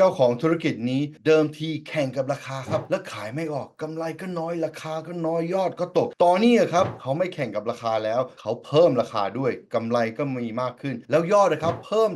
เจ้าของธุรกิจนี้เดิมทีแข่งกับราคาครับ และขายไม่ออกกำไรก็น้อยราคาก็น้อยยอดก็ตก ตอนนี้อะครับเขาไม่แข่งกับราคาแล้ว เขาเพิ่มราคาด้วยกำไรก็มีมากขึ้น แล้วยอดนะครับเพิ่ม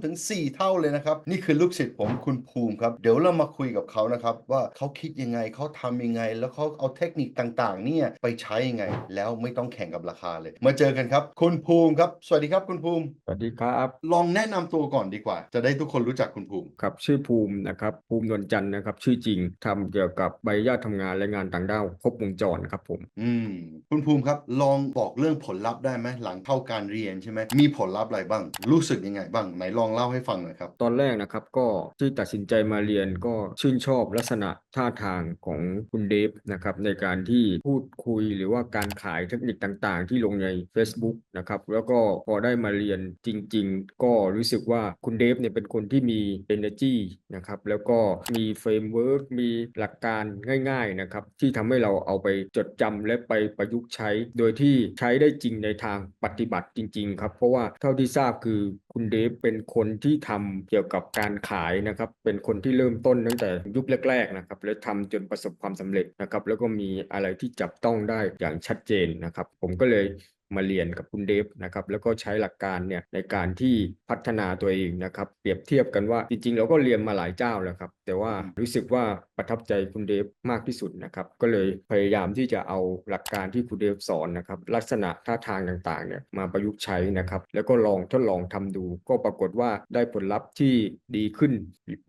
3-4 เท่าเลยนะครับ นี่คือลูกศิษย์ผมคุณภูมิครับ เดี๋ยวเรามาคุยกับเขานะครับว่าเขาคิดยังไงเขาทำยังไง แล้วเขาเอาเทคนิคต่างๆ เนี่ยไปใช้ยังไง แล้วไม่ต้องแข่งกับราคาเลย มาเจอกันครับ คุณภูมิครับ สวัสดีครับคุณภูมิ สวัสดีครับ ลองแนะนำตัวก่อนดีกว่า จะได้ทุกคนรู้จักคุณภูมิ ครับ ชื่อภูมินะครับภูมินวลจันทร์นะครับ ชื่อจริงทำเกี่ยวกับใบอนุญาตทำงานและงานต่างด้าวครบวงจรครับผม อืมคุณภูมิครับลองบอกเรื่องผลลัพธ์ได้ไหมหลังเข้าการเรียนใช่ไหมมีผลลัพธ์อะไรบ้าง รู้สึกยังไงบ้างไหนลองเล่าให้ฟังหน่อยครับตอนแรกนะครับก็ที่ตัดสินใจมาเรียนก็ชื่นชอบลักษณะท่าทางของคุณเดฟนะครับในการที่พูดคุยหรือว่าการขายเทคนิคต่างๆ ที่ลงใน Facebook นะครับแล้วก็พอได้มาเรียนจริง ๆ ก็รู้สึกว่าคุณเดฟเนี่ยเป็นคนที่มี energy นะครับ แล้วก็มีเฟรมเวิร์กมีหลักการง่ายๆนะครับที่ทำให้เราเอาไปจดจำและไปประยุกต์ใช้ โดยที่ใช้ได้จริงในทางปฏิบัติจริง ๆ ครับ เพราะว่าเท่าที่ทราบคือคุณเดฟเป็นคนที่ทำเกี่ยวกับการขายนะครับ เป็นคนที่เริ่มต้นตั้งแต่ยุคแรกๆนะครับและทำจนประสบความสำเร็จนะครับ แล้วก็มีอะไรที่จับต้องได้อย่างชัดเจนนะครับ ผมก็เลย มาเรียนกับคุณเดฟนะครับแล้วก็ใช้หลักการเนี่ยในการที่พัฒนาตัวเองนะครับเปรียบเทียบกันว่าจริงๆ เราก็เรียนมาหลายเจ้าแล้วครับแต่ว่ารู้สึกว่าประทับใจคุณเดฟมากที่สุดนะครับก็เลยพยายามที่จะเอาหลักการที่คุณเดฟสอนนะครับลักษณะท่าทางต่างๆเนี่ยมาประยุกต์ใช้นะครับแล้วก็ลองทดลองทำดู ก็ปรากฏว่าได้ผลลัพธ์ที่ดีขึ้น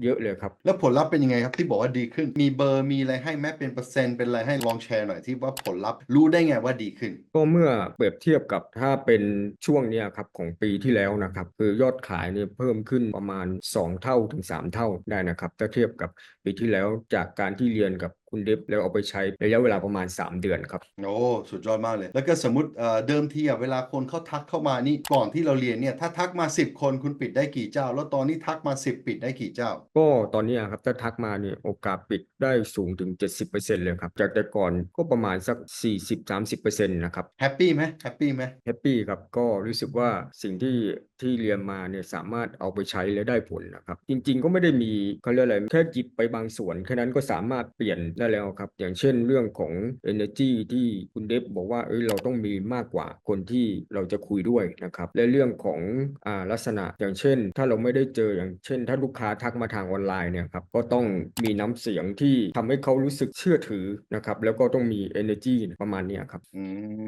เยอะเลยครับแล้วผลลัพธ์เป็นยังไงครับที่บอกว่าดีขึ้นมีเบอร์มีอะไรให้แม้เป็นเปอร์เซ็นต์เป็นอะไรให้ลองแชร์หน่อยที่ว่าผลลัพธ์รู้ได้ไงว่าดีขึ้น ก็เมื่อเปรียบเทียบยบกับถ้าเป็นช่วงเนี้ยครับของปีที่แล้วนะครับคือยอดขายเนี่ยเพิ่มขึ้นประมาณ 2 เท่าถึง 3 เท่าได้นะครับถ้าเทียบกับปีที่แล้วจากการที่เรียนกับ คุณเดฟแล้วเอาไปใช้ระยะเวลาประมาณ 3 เดือนครับ โอ้สุดยอดมากเลย แล้วก็สมมติเอ่อเดิมทีอะเวลาคนเขาทักเข้ามานี่ก่อนที่เราเรียนเนี่ยถ้าทักมา 10 คนคุณปิดได้กี่เจ้า แล้วตอนนี้ทักมา 10 ปิดได้กี่เจ้า ก็ตอนเนี้ยครับถ้าทักมาเนี่ยโอกาสปิดได้สูงถึง 70%เลยครับจากแต่ก่อนก็ประมาณสัก 40-30%นะครับแฮปปี้ไหมแฮปปี้ไหมแฮปปี้ครับก็รู้สึกว่าสิ่งที่ที่เรียนมาเนี่ยสามารถเอาไปใช้และได้ผลนะครับ จริง ๆ ก็ไม่ได้มีเขาเรียกอะไรแค่จิบไปบางส่วนแค่นั้นก็สามารถเปลี่ยนได้แล้วครับ อย่างเช่นเรื่องของ energy ที่คุณเดฟบอกว่าเอ้ยเราต้องมีมากกว่าคนที่เราจะคุยด้วยนะครับและเรื่องของอ่าลักษณะอย่างเช่น ถ้าเราไม่ได้เจออย่างเช่น ถ้าลูกค้าทักมาทางออนไลน์เนี่ยครับก็ต้องมีน้ำเสียงที่ทำให้เขารู้สึกเชื่อถือนะครับแล้วก็ต้องมี energy ประมาณนี้ครับอื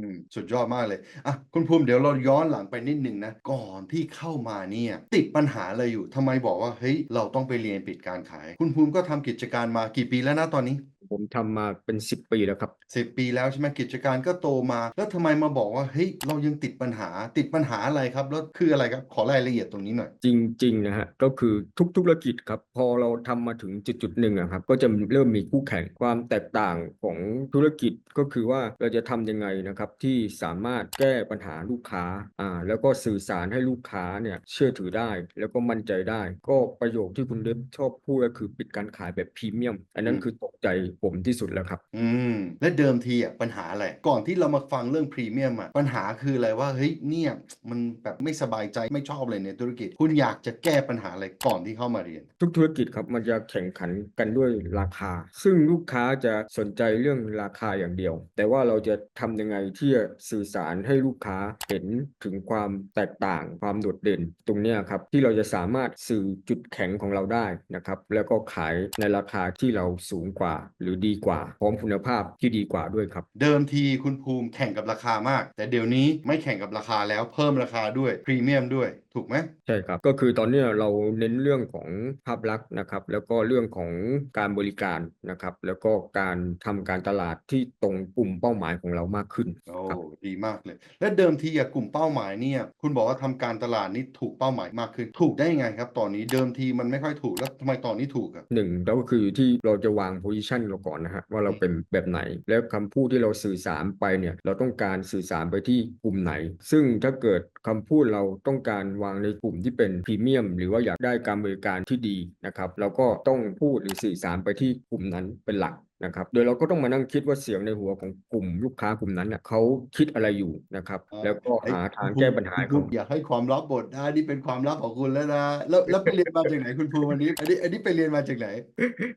มสุดยอดมากเลยอะคุณภูมิเดี๋ยวเราย้อนหลังไปนิดนึงนะก่อนที่เข้ามาเนี่ยติดปัญหาอะไรอยู่ทำไมบอกว่าเฮ้ยเราต้องไปเรียนปิดการขาย คุณภูมิก็ทำกิจการมากี่ปีแล้วนะตอนนี้ผมทำมาเป็น10ปีแล้วครับ สิบปีแล้วใช่ไหมกิจการก็โตมา แล้วทำไมมาบอกว่าเฮ้ยเรายังติดปัญหาติดปัญหาอะไรครับแล้วคืออะไรครับขอรายละเอียดตรงนี้หน่อย จริงๆนะฮะก็คือทุกธุรกิจครับพอเราทำมาถึงจุดจุดๆหนึ่งอะครับก็จะเริ่มมีคู่แข่งความแตกต่างของธุรกิจก็คือว่าเราจะทำยังไงนะครับที่สามารถแก้ปัญหาลูกค้าอ่าแล้วก็สื่อสารให้ลูกค้าเนี่ยเชื่อถือได้ แล้วก็มั่นใจได้ ก็ประโยคที่คุณเดฟชอบพูดก็คือปิดการขายแบบพรีเมียม อันนั้นอืม คือตกใจผมที่สุดแล้วครับ อืม และเดิมทีอะปัญหาอะไร ก่อนที่เรามาฟังเรื่องพรีเมียมอะปัญหาคืออะไรว่าเฮ้ยเนี่ยมันแบบไม่สบายใจไม่ชอบเลยในธุรกิจ คุณอยากจะแก้ปัญหาอะไรก่อนที่เข้ามาเรียน ทุกธุรกิจครับมันจะแข่งขันกันด้วยราคา ซึ่งลูกค้าจะสนใจเรื่องราคาอย่างเดียว แต่ว่าเราจะทำยังไงที่จะสื่อสารให้ลูกค้าเห็นถึงความแตกต่างความโดดเด่น ตรงเนี้ยครับที่เราจะสามารถสื่อจุดแข็งของเราได้นะครับ แล้วก็ขายในราคาที่เราสูงกว่าหรือดีกว่า พร้อมคุณภาพที่ดีกว่าด้วยครับ เดิมทีคุณภูมิแข่งกับราคามาก แต่เดี๋ยวนี้ไม่แข่งกับราคาแล้วเพิ่มราคาด้วยพรีเมียมด้วย ถูกไหมใช่ครับก็คือตอนเนี้ยเราเน้นเรื่องของภาพลักษณ์นะครับ แล้วก็เรื่องของการบริการนะครับ แล้วก็การทำการตลาดที่ตรงกลุ่มเป้าหมายของเรามากขึ้นโอ้ครับดีมากเลย และเดิมทีอะกลุ่มเป้าหมายเนี่ย คุณบอกว่าทำการตลาดนี่ถูกเป้าหมายมากขึ้น ถูกได้ยังไงครับ ตอนนี้เดิมทีมันไม่ค่อยถูกแล้วทำไมตอนนี้ถูกอะหนึ่งแล้วก็คือที่เราจะวางโพ i ิชันเราก่อนนะฮะว่าเราเป็นแบบไหน แล้วคำพูดที่เราสื่อสารไปเนี่ยเราต้องการสื่อสารไปที่กลุ่มไหน ซึ่งถ้าเกิด คำพูดเราต้องการวางในกลุ่มที่เป็นพรีเมียม หรือว่าอยากได้การบริการที่ดีนะครับเราก็ต้องพูดหรือสื่อสารไปที่กลุ่มนั้นเป็นหลัก นะครับ โดยเราก็ต้องมานั่งคิดว่าเสียงในหัวของกลุ่มลูกค้ากลุ่มนั้นน่ะเขาคิดอะไรอยู่นะครับอ่าแล้วก็เอ้ยหาทางคุณภูแก้มิปัญหาคุณให้ภูเขา มิอย่าให้ความลับบทนะนี่เป็นความลับของคุณแล้วนะแล้วแล้วไปเรียนมาจากไหนคุณภูมิวันนี้ อันนี้ อันนี้ไปเรียนมาจากไหน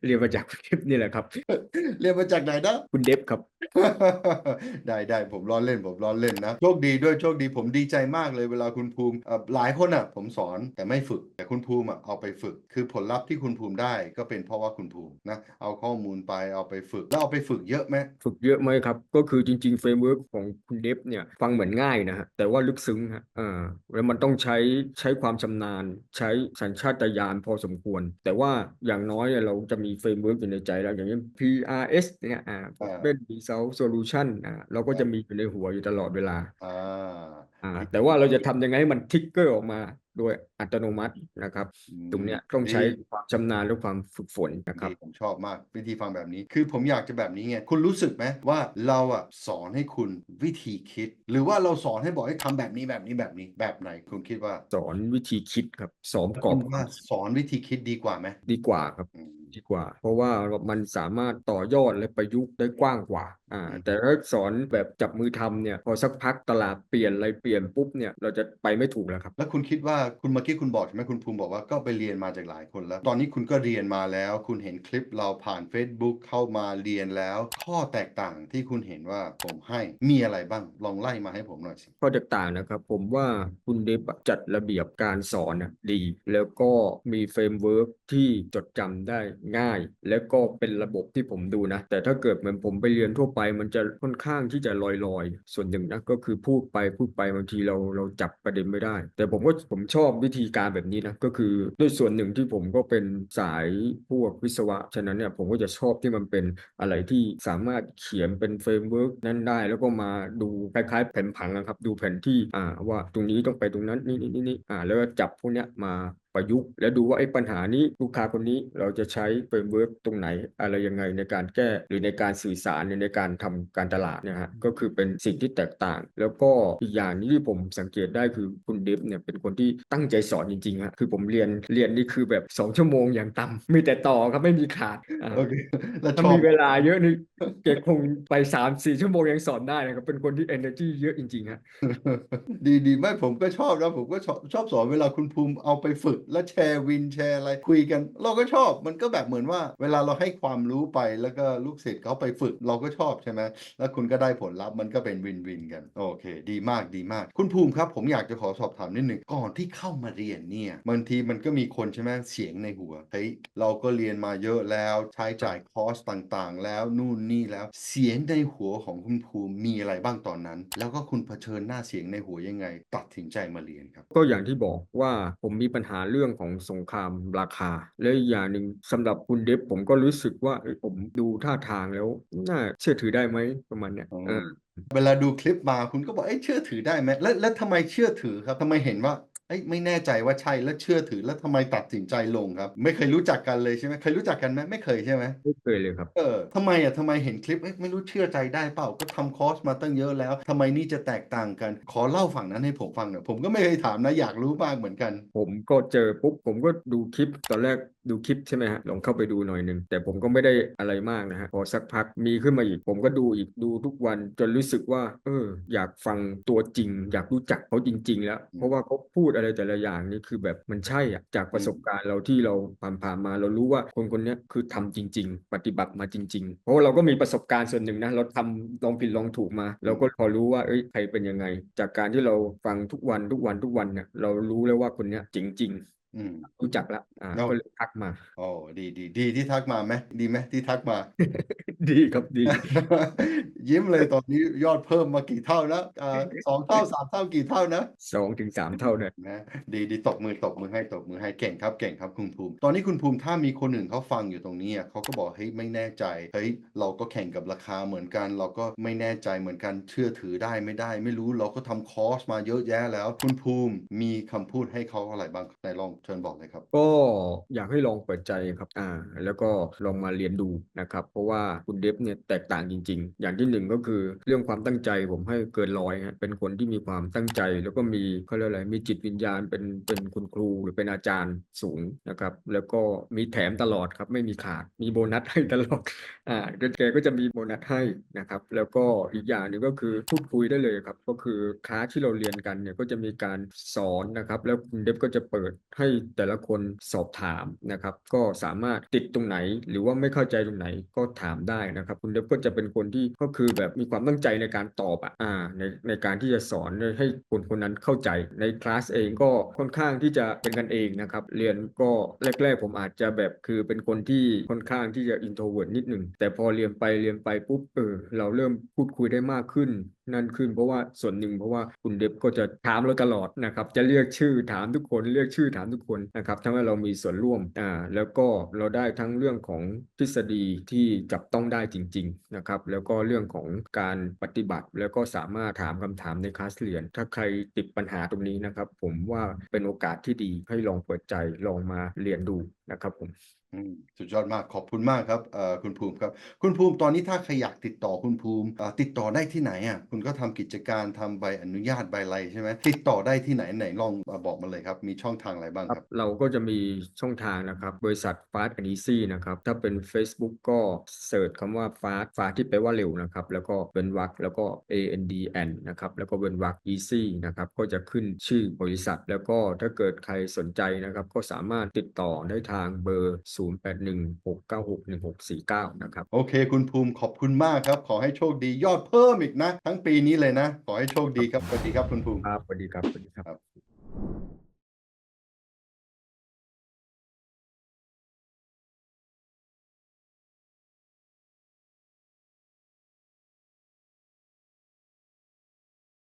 เรียนมาจากคุณเดฟนี่แหละครับ เรียนมาจากไหนนะ คุณเดฟครับ ได้ได้ผมล้อเล่นผมล้อเล่นนะโชคดีด้วยโชคดีผมดีใจมากเลยเวลาคุณภูมิเอ่อหลายคนอะผมสอนแต่ไม่ฝึก แต่คุณภูมิอะเอาไปฝึก คือผลลัพธ์ที่คุณภูมิได้ก็เป็นเพราะว่าคุณภูมินะเอาข้อมูลไปเอาไปฝึกแล้วเอาไปฝึกเยอะไหมฝึกเยอะไหมครับ ก็คือจริงๆเฟรมเวิร์กของคุณเดฟเนี่ยฟังเหมือนง่ายนะฮะแต่ว่าลึกซึ้งฮะอ่าแล้วมันต้องใช้ใช้ความชำนาญ ใช้สัญชาตญาณพอสมควร แต่ว่าอย่างน้อยเนี่ยเราจะมีเฟรมเวิร์กอยู่ในใจแล้วอย่างเช่น PRS เนี่ยอ่าอ่าเป็น Result Solution อ่าเราก็จะมีอยู่ในหัวอยู่ตลอดเวลาอ่าอ่าแต่ว่าเราจะทำยังไงให้มันทิกเกอร์ออกมา โดยอัตโนมัตินะครับอืมตรงเนี้ยต้องใช้ดีความชำนาญและความฝึกฝนนะครับดีผมชอบมากวิธีฟังแบบนี้ คือผมอยากจะแบบนี้ไงคุณรู้สึกไหมว่าเราอะสอนให้คุณวิธีคิด หรือว่าเราสอนให้บอกให้ทำแบบนี้แบบนี้แบบนี้แบบไหน คุณคิดว่าสอนวิธีคิดครับสอนกรอบคุณว่าสอนวิธีคิดดีกว่าไหมดีกว่าครับอืม ดีกว่า เพราะว่ามันสามารถต่อยอดและประยุกต์ได้กว้างกว่าอ่าอืมแต่ถ้าสอนแบบจับมือทำเนี่ยพอสักพักตลาดเปลี่ยนอะไรเปลี่ยนปุ๊บเนี่ยเราจะไปไม่ถูกแล้วครับ แล้วคุณคิดว่าคุณเมื่อกี้คุณบอกใช่ไหมคุณภูมิบอกว่าก็ไปเรียนมาจากหลายคนแล้ว ตอนนี้คุณก็เรียนมาแล้ว คุณเห็นคลิปเราผ่าน Facebook เข้ามาเรียนแล้ว ข้อแตกต่างที่คุณเห็นว่าผมให้มีอะไรบ้างลองไล่มาให้ผมหน่อยสิข้อแตกต่างนะครับผมว่าคุณเดฟอะจัดระเบียบการสอนน่ะดี แล้วก็มีเฟรมเวิร์กที่จดจำได้ง่าย แล้วก็เป็นระบบที่ผมดูนะ แต่ถ้าเกิดเหมือนผมไปเรียนทั่วไปมันจะค่อนข้างที่จะลอยๆ ส่วนหนึ่งนะก็คือพูดไปพูดไปบางทีเราเราจับประเด็นไม่ได้ แต่ผมก็ผมชอบวิธีการแบบนี้นะก็คือด้วยส่วนหนึ่งที่ผมก็เป็นสายพวกวิศวะฉะนั้นเนี่ยผมก็จะชอบที่มันเป็นอะไรที่สามารถเขียนเป็นเฟรมเวิร์กนั้นได้ แล้วก็มาดูคล้ายๆแผนผังนะครับ ดูแผนที่อ่าว่าตรงนี้ต้องไปตรงนั้นนี่นี่นี่นี่อ่าแล้วก็จับพวกเนี้ยมา ประยุกต์ แล้วดูว่าไอ้ปัญหานี้ลูกค้าคนนี้เราจะใช้เฟรมเวิร์กตรงไหน อะไรยังไงในการแก้หรือในการสื่อสารหรือในการทำการตลาดเนะฮะก็คือเป็นสิ่งที่แตกต่าง แล้วก็อีกอย่างหนึงที่ผมสังเกตได้คือคุณเดฟเนี่ยเป็นคนที่ตั้งใจสอนจริงๆฮะคือผมเรียนเรียนนี่คือแบบสองชั่วโมงอย่างต่ำมีแต่ต่อครับไม่มีขาดอ่าโอเคแล้วชถ้าอบมีเวลาเยอะนี่เกดคงไปสามสี่ชั่วโมงยังสอนได้นะครับเป็นคนที่ energy เยอะจริงๆฮะดีดีไม่ผมก็ชอบนะผมก็ชอบชอบสอนเวลาคุณภูมิเอาไปฝึกแล้วแชร์วินแชร์อะไรคุยกัน เราก็ชอบมันก็แบบเหมือนว่าเวลาเราให้ความรู้ไปแล้วก็ลูกศิษย์เขาไปฝึกเราก็ชอบใช่ไหมแล้วคุณก็ได้ผลลัพธ์มันก็เป็นวินวินกันโอเค ดีมากดีมาก คุณภูมิครับ ผมอยากจะขอสอบถามนิดหนึ่งก่อนที่เข้ามาเรียนเนี่ยบางทีมันก็มีคนใช่ไหมเสียงในหัวเฮ้ยเราก็เรียนมาเยอะแล้วใช้จ่ายคอร์สต่างๆ แล้วนู่นนี่แล้วเสียงในหัวของคุณภูมิมีอะไรบ้างตอนนั้น แล้วก็คุณเผชิญหน้าเสียงในหัวยังไง ตัดสินใจมาเรียนครับ ก็อย่างที่บอกว่าผมมีปัญหาเรื่องของสงครามราคา และอีกอย่างหนึ่งสำหรับคุณเดฟผมก็รู้สึกว่าเอ้ยผมดูท่าทางแล้ว น่าเชื่อถือได้ไหมประมาณเนี้ยอืมเออเวลาดูคลิปมาคุณก็บอกเอ้ยเชื่อถือได้ไหมแล้วแล้วทำไมเชื่อถือครับทำไมเห็นว่า เอ้ยไม่แน่ใจว่าใช่แล้วเชื่อถือแล้วทำไมตัดสินใจลงครับ ไม่เคยรู้จักกันเลยใช่ไหมเคยรู้จักกันไหมไม่เคยใช่ไหมไม่เคยเลยครับ เออทำไมอะทำไมเห็นคลิปเอ้ยไม่รู้เชื่อใจได้เปล่าก็ทำคอร์สมาตั้งเยอะแล้วทำไมนี่จะแตกต่างกัน ขอเล่าฝั่งนั้นให้ผมฟังหน่อยผมก็ไม่เคยถามนะอยากรู้มากเหมือนกัน ผมก็เจอปุ๊บผมก็ดูคลิปตอนแรกดูคลิปใช่ไหมฮะลองเข้าไปดูหน่อยหนึ่งแต่ผมก็ไม่ได้อะไรมากนะฮะพอสักพักมีขึ้นมาอีก ผมก็ดูอีกดูทุกวันจนรู้สึกว่า เออ อยากฟังตัวจริง อยากรู้จักเขาจริง ๆ แล้ว เพราะว่าเขาพูดอะไรแต่ละอย่างนี่คือแบบมันใช่อะจากประสบการณ์เราที่เราผ่านผ่านมาเรารู้ว่าคนคนนี้คือทำจริง ๆ ปฏิบัติมาจริง ๆ เพราะเราก็มีประสบการณ์ส่วนหนึ่งนะเราทำลองผิดลองถูกมา เราก็พอรู้ว่าเอ้ยใครเป็นยังไง จากการที่เราฟังทุกวันทุกวันทุกวันเนี่ยเรารู้แล้วว่าคนนี้จริง ๆ อืม รู้จักแล้วอ่าแล้ว ก็เลยทักมา โอ้ดีดีดีที่ทักมาไหมดีไหมที่ทักมา ดีครับดี ยิ้มเลยตอนนี้ยอดเพิ่มมากี่เท่าแล้วอ่าสองเท่าสามเท่ากี่เท่านะ สองถึงสามเท่าเนี่ย นะดีดีตบมือตบมือให้ตบมือให้เก่งครับเก่งครับคุณภูมิ ตอนนี้คุณภูมิถ้ามีคนอื่นเขาฟังอยู่ตรงนี้อะเขาก็บอกเฮ้ยไม่แน่ใจเฮ้ยเราก็แข่งกับราคาเหมือนกัน เราก็ไม่แน่ใจเหมือนกันเชื่อถือได้ไม่ได้ ไม่รู้เราก็ทำคอร์สมาเยอะแยะแล้ว คุณภูมิมีคำพูดให้เขาอะไรบ้างไหนลองเชิญบอกเลยครับ ก็อยากให้ลองเปิดใจครับอ่าแล้วก็ลองมาเรียนดูนะครับ เพราะว่าคุณเดฟเนี่ยแตกต่างจริง ๆ อย่างที่หนึ่งก็คือเรื่องความตั้งใจผมให้เกินร้อยฮะเป็นคนที่มีความตั้งใจ แล้วก็มีเขาเรียกอะไรมีจิตวิญญาณเป็นเป็นคุณครูหรือเป็นอาจารย์สูงนะครับแล้วก็มีแถมตลอดครับไม่มีขาดมีโบนัสให้ตลอดอ่าก็แกก็จะมีโบนัสให้นะครับแล้วก็อีกอย่างหนึ่งก็คือพูดคุยได้เลยครับก็คือคลาสที่เราเรียนกันเนี่ยก็จะมีการสอนนะครับแล้วคุณเดฟก็จะเปิดให้แต่ละคนสอบถามนะครับ ก็สามารถติดตรงไหน หรือว่าไม่เข้าใจตรงไหนก็ถามได้นะครับ คุณเดฟก็จะเป็นคนที่ก็คือแบบมีความตั้งใจในการตอบอะในในการที่จะสอนให้คนคนนั้นเข้าใจในคลาสเองก็ค่อนข้างที่จะเป็นกันเองนะครับ เรียนก็แรก ๆ ผมอาจจะแบบคือเป็นคนที่ค่อนข้างที่จะอินโทรเวิร์นิดหนึ่งแต่พอเรียนไปเรียนไปปุ๊บเออเราเริ่มพูดคุยได้มากขึ้น นั่นขึ้นเพราะว่าส่วนหนึ่งเพราะว่าคุณเดฟก็จะถามเราตลอดนะครับจะเรียกชื่อถามทุกคนเรียกชื่อถามทุกคนนะครับทำให้เรามีส่วนร่วมอ่าแล้วก็เราได้ทั้งเรื่องของทฤษฎีที่จับต้องได้จริงๆนะครับแล้วก็เรื่องของการปฏิบัติ แล้วก็สามารถถามคำถามในคลาสเรียน ถ้าใครติดปัญหาตรงนี้นะครับ ผมว่าเป็นโอกาสที่ดีให้ลองเปิดใจลองมาเรียนดูนะครับผม สุดยอดมากขอบคุณมากครับคุณภูมิครับ คุณภูมิตอนนี้ถ้าใครอยากติดต่อคุณภูมิติดต่อได้ที่ไหนอะคุณก็ทำกิจการทำใบอนุญาตใบอะไรใช่ไหมติดต่อได้ที่ไหนไหนลองบอกมาเลยครับ มีช่องทางอะไรบ้างครับ เราก็จะมีช่องทางนะครับ บริษัท Fast and Easy นะครับ ถ้าเป็น Facebook ก็เสิร์ชคำว่า Fast Fast ที่แปลว่าเร็วนะครับ แล้วก็เป็นวรรคแล้วก็ A N D N นะครับแล้วก็เป็นวรรค Easy นะครับก็จะขึ้นชื่อบริษัท แล้วก็ถ้าเกิดใครสนใจนะครับ ก็สามารถติดต่อได้ทางเบอร์0816961649 นะครับ โอเค คุณภูมิขอบคุณมากครับ ขอให้โชคดียอดเพิ่มอีกนะ ทั้งปีนี้เลยนะ ขอให้โชคดีครับสวัสดีครับคุณภูมิครับสวัสดีครับสวัสดีครับครับ